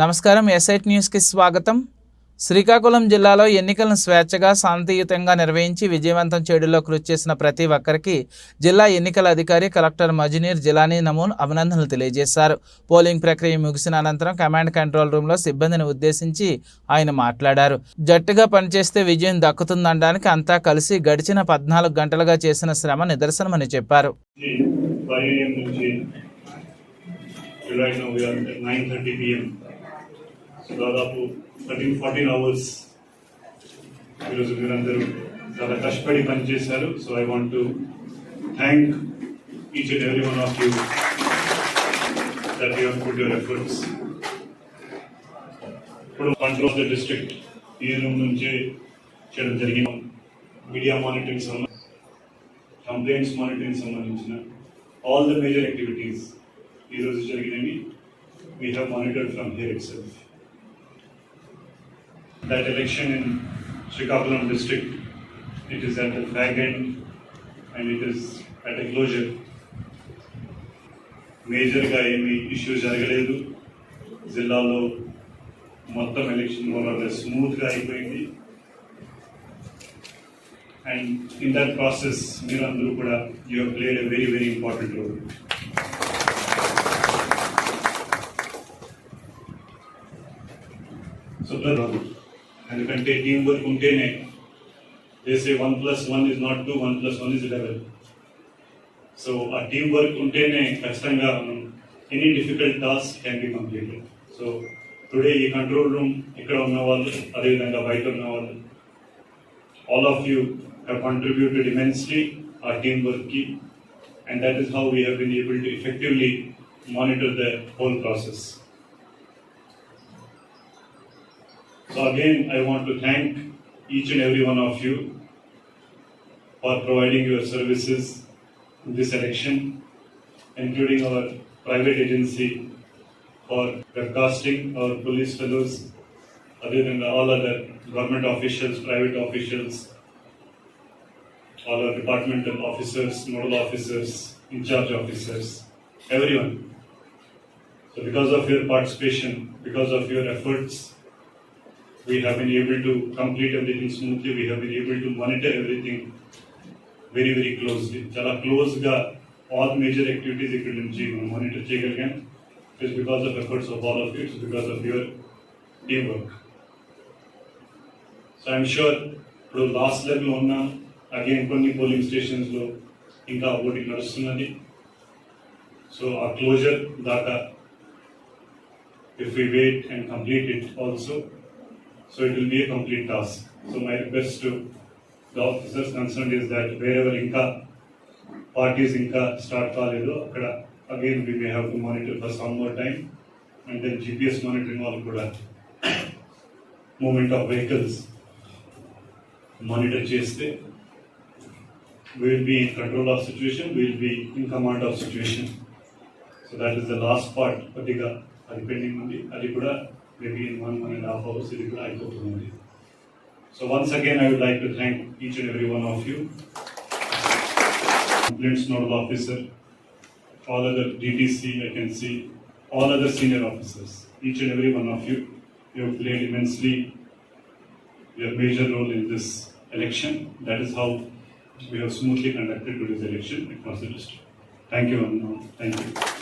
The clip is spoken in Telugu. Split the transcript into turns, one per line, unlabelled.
నమస్కారం. ఎస్ఐట్ న్యూస్కి స్వాగతం. శ్రీకాకుళం జిల్లాలో ఎన్నికలను స్వేచ్ఛగా శాంతియుతంగా నిర్వహించి విజయవంతం చేయడంలో కృషి చేసిన ప్రతి ఒక్కరికి జిల్లా ఎన్నికల అధికారి కలెక్టర్ మజనీర్ జిలానీ నమూన్ అభినందనలు తెలియజేశారు. పోలింగ్ ప్రక్రియ ముగిసిన అనంతరం కమాండ్ కంట్రోల్ రూమ్లో సిబ్బందిని ఉద్దేశించి ఆయన మాట్లాడారు. జట్టుగా పనిచేస్తే విజయం దక్కుతుందనడానికి అంతా కలిసి గడిచిన పద్నాలుగు గంటలుగా చేసిన శ్రమ నిదర్శనమని చెప్పారు.
ఫైవ్ నైన్ థర్టీ పిఎం దాదాపు థర్టీన్ ఫార్టీన్ అవర్స్ ఈరోజు మీరందరూ చాలా కష్టపడి పనిచేశారు. So I want to thank each and every one of you that you put your efforts ఇప్పుడు కంట్రోల్ ద డిస్ట్రిక్ట్ ఈ రూమ్ నుంచి చేయడం జరిగిన మీడియా మానిటరింగ్ సంబంధించి కంప్లైంట్స్ మానిటరింగ్ సంబంధించిన ఆల్ ద మేజర్ యాక్టివిటీస్ ఈరోజు జరిగినవి. We have monitored from here it that election in Srikakulam Srikakulam It is at at fag end and and is at at closure. మేజర్గా ఏమి ఇష్యూ జరగలేదు. జిల్లాలో మొత్తం ఎలక్షన్ వల్ల స్మూత్గా అయిపోయింది. అండ్ ఇన్ దట్ ప్రాసెస్ మీరందరూ కూడా you have played a very very important role so ఎందుకంటే టీం వర్క్ ఉంటేనే చేసే one plus one is not two one plus one is eleven so ఆ టీం వర్క్ ఉంటేనే ఖచ్చితంగా మనం any difficult task can be completed so today ఈ కంట్రోల్ రూమ్ ఇక్కడ ఉన్న వాళ్ళు అదేవిధంగా బయట ఉన్న వాళ్ళు all of you have contributed immensely our teamwork key, and that is how we have been able to effectively monitor the whole process. So again, I want to thank each and every one of you for providing your services in this election, including our private agency for webcasting, our police fellows, other than all other government officials, private officials, all our departmental officers, nodal officers, in charge officers, everyone. So because of your participation, because of your efforts, we have been able to complete everything smoothly. We have been able to monitor everything very, very closely. చాలా క్లోజ్ గా ఆల్ మేజర్ యాక్టివిటీస్ ఇక్కడ నుంచి మనం మానిటర్ చేయగలిగాం it's because of efforts of all of it's because of your team work so I'm sure ఇప్పుడు లాస్ట్ లెవెల్ ఉన్న అగైన్ కొన్ని పోలింగ్ స్టేషన్స్ లో ఇంకా ఓటింగ్ నడుస్తున్నది సో ఆ క్లోజర్ దాకా if we wait and complete it also so it will be a complete task so my request to the officers concerned is that wherever ఇంకా పార్టీస్ ఇంకా స్టార్ట్ కాలేదు అక్కడ again we may have to monitor for some more time and then GPS monitoring వాళ్ళు కూడా మూమెంట్ ఆఫ్ వెహికల్స్ మానిటర్ చేస్తే will be in control of situation will be in command of situation so that is the last part కొద్దిగా అది పెండింగ్ ఉంది. అది కూడా maybe in one and a half hours, it will go to Mumbai. So once again, I would like to thank each and every one of you, complaints nodal officer, all other DTC, I can see, all other senior officers, each and every one of you, you have played immensely your major role in this election. That is how we have smoothly conducted today's election across the district. Thank you, Anna. Thank you.